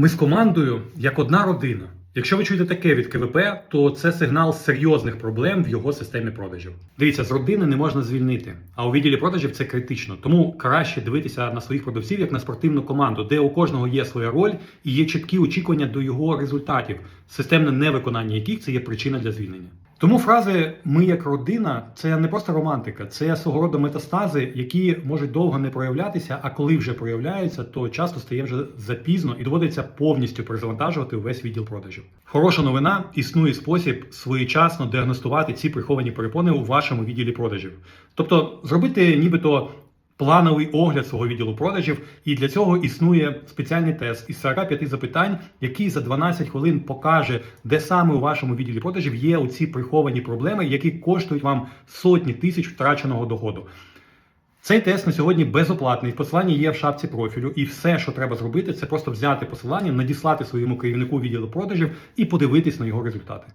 Ми з командою як одна родина. Якщо ви чуєте таке від КВП, то це сигнал серйозних проблем в його системі продажів. Дивіться, з родини не можна звільнити, а у відділі продажів це критично. Тому краще дивитися на своїх продавців як на спортивну команду, де у кожного є своя роль і є чіткі очікування до його результатів, системне невиконання яких це є причина для звільнення. Тому фрази ми як родина це не просто романтика, це свого роду метастази, які можуть довго не проявлятися, а коли вже проявляються, то часто стає вже запізно і доводиться повністю перезавантажувати увесь відділ продажів. Хороша новина існує спосіб своєчасно діагностувати ці приховані перепони у вашому відділі продажів. Тобто зробити нібито плановий огляд свого відділу продажів, і для цього існує спеціальний тест із 45 запитань, який за 12 хвилин покаже, де саме у вашому відділі продажів є оці приховані проблеми, які коштують вам сотні тисяч втраченого доходу. Цей тест на сьогодні безоплатний. Посилання є в шапці профілю, і все, що треба зробити, це просто взяти посилання, надіслати своєму керівнику відділу продажів і подивитись на його результати.